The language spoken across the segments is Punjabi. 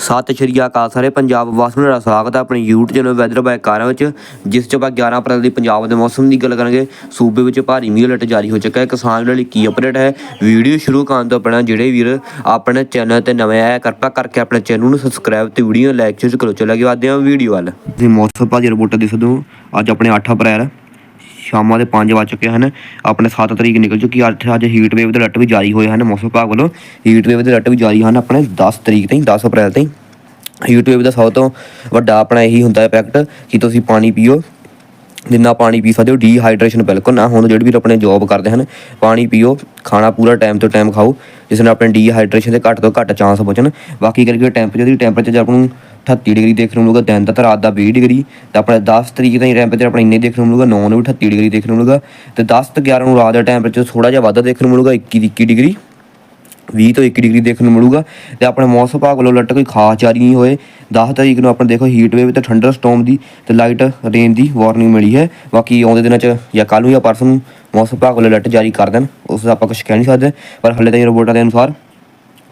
ਸਤਿ ਸ਼੍ਰੀ ਅਕਾਲ ਸਾਰੇ ਪੰਜਾਬ ਵਾਸੀਆਂ ਦਾ ਸਵਾਗਤ ਹੈ ਆਪਣੇ YouTube ਚੈਨਲ ਵੈਦਰ ਬਾਈ ਕਾਰਾਂ ਵਿੱਚ, ਜਿਸ 'ਚ ਆਪਾਂ 11 ਅਪ੍ਰੈਲ ਦੀ ਪੰਜਾਬ ਦੇ ਮੌਸਮ ਦੀ ਗੱਲ ਕਰਾਂਗੇ। ਸੂਬੇ ਵਿੱਚ ਭਾਰੀ ਮੀਂਹ ਅਲਰਟ ਜਾਰੀ ਹੋ ਚੁੱਕਾ ਹੈ। ਕਿਸਾਨ ਲਈ ਕੀ ਅਪਡੇਟ ਹੈ? ਵੀਡੀਓ ਸ਼ੁਰੂ ਕਰਨ ਤੋਂ ਪਹਿਲਾਂ ਜਿਹੜੇ ਵੀਰ ਆਪਣੇ ਚੈਨਲ ਤੇ ਨਵੇਂ ਆਏ ਕਿਰਪਾ ਕਰਕੇ ਆਪਣੇ ਚੈਨਲ ਨੂੰ ਸਬਸਕ੍ਰਾਈਬ ਤੇ ਵੀਡੀਓ ਲਾਈਕ ਸ਼ੇਅਰ ਕਰੋ ਚਲੋ ਅੱਗੇ ਵਧਦੇ ਹਾਂ ਵੀਡੀਓ ਵੱਲ। ਤੁਸੀਂ ਮੌਸਮ ਭਾਜੀ ਰਿਪੋਰਟ ਦੇ ਸਕਦੇ ਹੋ। ਅੱਜ ਆਪਣੇ 8 ਅਪ੍ਰੈਲ ਸ਼ਾਮਾਂ ਦੇ 5 ਵੱਜ ਚੁੱਕੇ ਹਨ। ਆਪਣੇ 7 ਤਰੀਕ ਨਿਕਲ ਚੁੱਕੀ ਅੱਜ ਅੱਜ ਹੀਟ ਵੇਵ ਦੇ ਅਲਰਟ ਵੀ ਜਾਰੀ ਹੋਏ ਹਨ ਮੌਸਮ ਵਿਭਾਗ ਵੱਲੋਂ। ਹੀਟ ਵੇਵ ਦੇ ਅਲਰਟ ਵੀ ਜਾਰੀ ਹਨ ਆਪਣੇ 10 ਤਰੀਕ ਤਾਈਂ 10 ਅਪ੍ਰੈਲ ਤਾਈਂ। ਹੀਟ ਦਾ ਸਭ ਤੋਂ ਵੱਡਾ ਆਪਣਾ ਇਹੀ ਹੁੰਦਾ ਹੈ ਇਫੈਕਟ ਕਿ ਤੁਸੀਂ ਪਾਣੀ ਪੀਓ। ਜਿੰਨਾ ਪਾਣੀ ਪੀ ਸਕਦੇ ਹੋ ਡੀਹਾਈਡਰੇਸ਼ਨ ਬਿਲਕੁਲ ਨਾ ਹੋਣ ਜਿਹੜੇ ਵੀ ਆਪਣੇ ਜੌਬ ਕਰਦੇ ਹਨ, ਪਾਣੀ ਪੀਓ, ਖਾਣਾ ਪੂਰਾ ਟਾਈਮ ਤੋਂ ਟਾਈਮ ਖਾਓ। ਜਿਸ ਨਾਲ ਆਪਣੇ ਡੀਹਾਈਡਰੇਸ਼ਨ ਦੇ ਘੱਟ ਤੋਂ ਘੱਟ ਚਾਂਸ ਬਚਣ ਬਾਕੀ ਕਰਕੇ ਟੈਂਪਰੇਚਰ ਦੀ ਟੈਂਪਰੇਚਰ ਆਪਾਂ ਨੂੰ 38 ਡਿਗਰੀ ਦੇਖਣ ਨੂੰ ਮਿਲੂਗਾ, ਦਿਨ ਦਾ ਤਾਂ ਰਾਤ ਦਾ 20 ਡਿਗਰੀ, ਤੇ ਆਪਣੇ 10 ਤਰੀਕ ਦਾ ਟੈਂਪਰੇਚਰ ਆਪਣਾ ਇੰਨੇ ਦੇਖਣ ਨੂੰ ਮਿਲੂਗਾ 9 ਨੂੰ ਵੀ 38 ਡਿਗਰੀ ਦੇਖਣ ਨੂੰ ਮਿਲੂਗਾ, ਤੇ 10 ਤੇ 11 ਨੂੰ ਰਾਤ ਦਾ ਟੈਂਪਰੇਚਰ ਥੋੜਾ ਜਿਹਾ ਵੱਧ ਦੇਖਣ ਨੂੰ ਮਿਲੂਗਾ 21 21 ਡਿਗਰੀ 20 ਤੋਂ 21 ਡਿਗਰੀ ਦੇਖਣ ਨੂੰ ਮਿਲੂਗਾ, ਤੇ ਆਪਣੇ ਮੌਸਮ ਵਿਭਾਗ ਵੱਲੋਂ ਅਲਰਟ ਕੋਈ ਖਾਸ ਜਾਰੀ ਨਹੀਂ ਹੋਏ 10 ਤਰੀਕ ਨੂੰ ਆਪਾਂ ਦੇਖੋ ਹੀਟ ਵੇਵ ਤੇ ਥੰਡਰ ਸਟੋਰਮ ਦੀ, ਤੇ ਲਾਈਟ ਰੇਨ ਦੀ ਵਾਰਨਿੰਗ ਮਿਲੀ ਹੈ, ਬਾਕੀ ਆਉਂਦੇ ਦਿਨਾਂ 'ਚ ਜਾਂ ਕੱਲ੍ਹ ਨੂੰ ਜਾਂ ਪਰਸੋਂ ਨੂੰ ਮੌਸਮ ਵਿਭਾਗ ਵੱਲੋਂ ਅਲਰਟ ਜਾਰੀ ਕਰ ਦੇਣ, ਉਸ ਦਾ ਆਪਾਂ ਕੁਝ ਕਹਿ ਨਹੀਂ ਸਕਦੇ, ਪਰ ਹਲੇ ਤਾਈਂ ਰਿਪੋਰਟਾਂ ਦੇ ਅਨੁਸਾਰ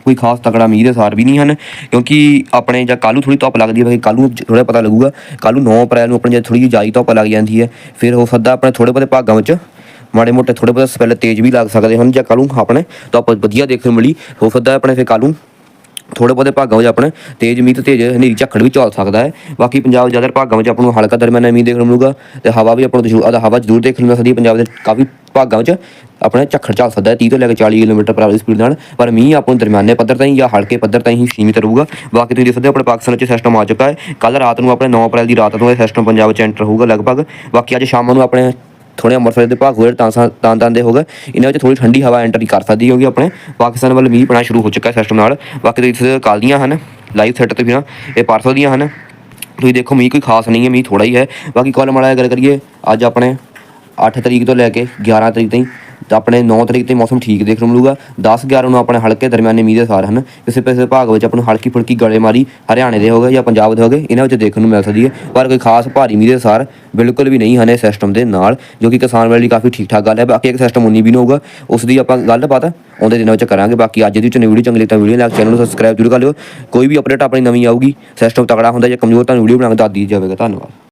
ਕੋਈ ਖਾਸ ਤਕੜਾ ਮੀਂਹ ਦੇ ਸਾਰ ਵੀ ਨਹੀਂ ਹਨ, ਕਿਉਂਕਿ ਆਪਣੇ ਜਾਂ ਕੱਲ੍ਹ ਨੂੰ ਥੋੜੀ ਧੁੱਪ ਲੱਗਦੀ ਹੈ, ਬਾਕੀ ਕੱਲ੍ਹ ਨੂੰ ਥੋੜਾ ਪਤਾ ਲੱਗੂਗਾ। ਕੱਲ੍ਹ ਨੂੰ 9 ਅਪ੍ਰੈਲ ਨੂੰ ਆਪਣੇ ਜੇ ਥੋੜੀ ਜਿਹੀ ਜਾਈ ਧੁੱਪ ਲੱਗ ਜਾਂਦੀ ਹੈ, ਫਿਰ ਹੋ ਸਕਦਾ ਆਪਣੇ ਥੋੜੇ ਬਹੁਤੇ ਭਾਗਾਂ ਵਿੱਚ ਮਾੜੇ ਮੋਟੇ ਥੋੜੇ ਬਹੁਤ ਸਪੈਲ ਤੇਜ਼ ਵੀ ਲੱਗ ਸਕਦੇ ਹਨ, ਜਾਂ ਕੱਲ੍ਹ ਨੂੰ ਆਪਣੇ ਧੁੱਪ ਵਧੀਆ ਦੇਖਣ ਨੂੰ ਮਿਲੀ, ਹੋ ਸਕਦਾ ਆਪਣੇ ਫਿਰ ਕੱਲ੍ਹ ਨੂੰ ਥੋੜੇ ਬਹੁਤੇ ਭਾਗਾਂ ਵਿੱਚ ਆਪਣੇ ਤੇਜ਼ ਮੀਂਹ ਤੇ ਤੇਜ਼ ਹਨੇਰੀ ਝੱਖੜ ਵੀ ਚੱਲ ਸਕਦਾ ਹੈ। ਬਾਕੀ ਪੰਜਾਬ ਜ਼ਿਆਦਾ ਭਾਗਾਂ ਵਿੱਚ ਆਪਾਂ ਨੂੰ ਹਲਕਾ ਦਰਮਿਆਨਾ ਮੀਂਹ ਦੇਖਣ ਨੂੰ ਮਿਲੂਗਾ ਤੇ ਹਵਾ ਵੀ ਆਪਾਂ ਨੂੰ ਜ਼ਰੂਰ ਆਦਾ ਹਵਾ ਜ਼ਰੂਰ ਦੇਖਣ ਨੂੰ ਮਿਲ ਸਕਦੀ ਹੈ। ਪੰਜਾਬ ਦੇ ਕਾਫੀ ਭਾਗਾਂ ਵਿੱਚ ਆਪਣੇ ਝੱਖੜ ਚੱਲ ਸਕਦਾ ਹੈ। 30 ਤੋਂ ਲੈ ਕੇ 40 ਕਿਲੋਮੀਟਰ ਪਰ ਆਵਰ ਦੀ ਸਪੀਡ ਨਾਲ। ਪਰ ਮੀਂਹ ਆਪਾਂ ਨੂੰ ਦਰਮਿਆਨੇ ਪੱਧਰ ਤਾਈਂ ਜਾਂ ਹਲਕੇ ਪੱਧਰ ਤਾਈਂ ਹੀ ਸੀਮਿਤ ਰਹੂਗਾ। ਬਾਕੀ ਤੁਸੀਂ ਦੇਖ ਸਕਦੇ ਹੋ, ਆਪਣੇ ਪਾਕਿਸਤਾਨ 'ਚ ਸਿਸਟਮ ਆ ਚੁੱਕਾ ਹੈ। ਕੱਲ ਰਾਤ ਨੂੰ ਆਪਣੇ 9 ਅਪ੍ਰੈਲ ਦੀ ਰਾਤ ਤੋਂ ਇਹ ਸਿਸਟਮ ਪੰਜਾਬ 'ਚ ਐਂਟਰ ਹੋਊਗਾ ਲਗਭਗ। ਬਾਕੀ ਅੱਜ ਸ਼ਾਮ ਨੂੰ ਆਪਣੇ ਥੋੜੇ ਅੰਮ੍ਰਿਤਸਰ ਦੇ ਭਾਗ ਹੋਏ, ਤਾਂ ਤਾਂ ਤਾਂ ਦੇ ਹੋਗਾ ਇਹਨਾਂ ਵਿੱਚ ਥੋੜੀ ਠੰਡੀ ਹਵਾ ਐਂਟਰ ਕਰ ਸਕਦੀ ਹੈ, ਕਿਉਂਕਿ ਆਪਣੇ ਪਾਕਿਸਤਾਨ ਵੱਲ ਮੀਂਹ ਪੈਣਾ ਸ਼ੁਰੂ ਹੋ ਚੁੱਕਾ ਹੈ ਸਿਸਟਮ ਨਾਲ। ਬਾਕੀ ਤੁਸੀਂ ਇੱਥੇ ਕੱਲ੍ਹ ਦੀਆਂ ਹਨ ਲਾਈਵ ਸੈੱਟ ਤੇ ਵੀ ਇਹ ਪਰਸੋਂ ਦੀਆਂ ਹਨ। ਤੁਸੀਂ ਦੇਖੋ, ਮੀਂਹ ਕੋਈ ਖਾਸ ਨਹੀਂ ਹੈ, ਮੀਂਹ ਥੋੜਾ ਹੀ ਹੈ। ਬਾਕੀ ਕਾਲਮ ਵਾਲਾ ਗੱਲ ਕਰੀਏ, ਅੱਜ ਆਪਣੇ 8 ਤਰੀਕ ਤੋਂ ਲੈ ਕੇ 11 ਤਰੀਕ ਤਾਈਂ ਤਾਂ ਆਪਣੇ 9 ਤਰੀਕ ਤੇ ਮੌਸਮ ਠੀਕ ਦੇਖਣ ਨੂੰ ਮਿਲੂਗਾ। 10 11 ਨੂੰ ਆਪਣੇ ਹਲਕੇ ਦਰਮਿਆਨੇ ਮੀਂਹ ਦੇ ਸਾਰ ਹਨ। ਕਿਸੇ ਕਿਸੇ ਭਾਗ ਵਿੱਚ ਆਪਾਂ ਨੂੰ ਹਲਕੀ ਫੁਲਕੀ ਗੜੇਮਾਰੀ ਹਰਿਆਣੇ ਦੇ ਹੋਗੇ ਜਾਂ ਪੰਜਾਬ ਦੇ ਹੋਗੇ ਇਹਨਾਂ ਵਿੱਚ ਦੇਖਣ ਨੂੰ ਮਿਲ ਸਕਦੀ ਹੈ। ਪਰ ਕੋਈ ਖਾਸ ਭਾਰੀ ਮੀਂਹ ਦੇ ਸਾਰ ਬਿਲਕੁਲ ਵੀ ਨਹੀਂ ਹਨ ਇਸ ਸਿਸਟਮ ਦੇ ਨਾਲ, ਜੋ ਕਿ ਕਿਸਾਨ ਵਾਲੇ ਲਈ ਕਾਫੀ ਠੀਕ ਠਾਕ ਗੱਲ ਹੈ। ਬਾਕੀ ਇੱਕ ਸਿਸਟਮ ਉਨੀ ਵੀ ਹੋਊਗਾ, ਉਸ ਦੀ ਆਪਾਂ ਗੱਲਬਾਤ ਆਉਂਦੇ ਦਿਨਾਂ ਵਿੱਚ ਕਰਾਂਗੇ। ਬਾਕੀ ਅੱਜ ਦੀ ਚੰਗੀ ਵੀਡੀਓ, ਚੰਗੀ ਲੱਗੀ ਤਾਂ ਵੀਡੀਓ ਲਾਈਕ, ਚੈਨਲ ਨੂੰ ਸਬਸਕ੍ਰਾਈਬ ਜ਼ਰੂਰ ਕਰ ਲਿਓ। ਕੋਈ ਵੀ ਅਪਡੇਟ ਆਪਣੀ ਨਵੀਂ ਆਊਗੀ ਸਿਸਟਮ ਤਕੜਾ ਹੁੰਦਾ ਜਾਂ ਕਮਜ਼ੋਰ ਤਾਂ ਵੀਡੀਓ ਬਣਾ ਕੇ ਦੱਸ ਦੀ ਜਾਵੇਗਾ। ਧੰਨਵਾਦ।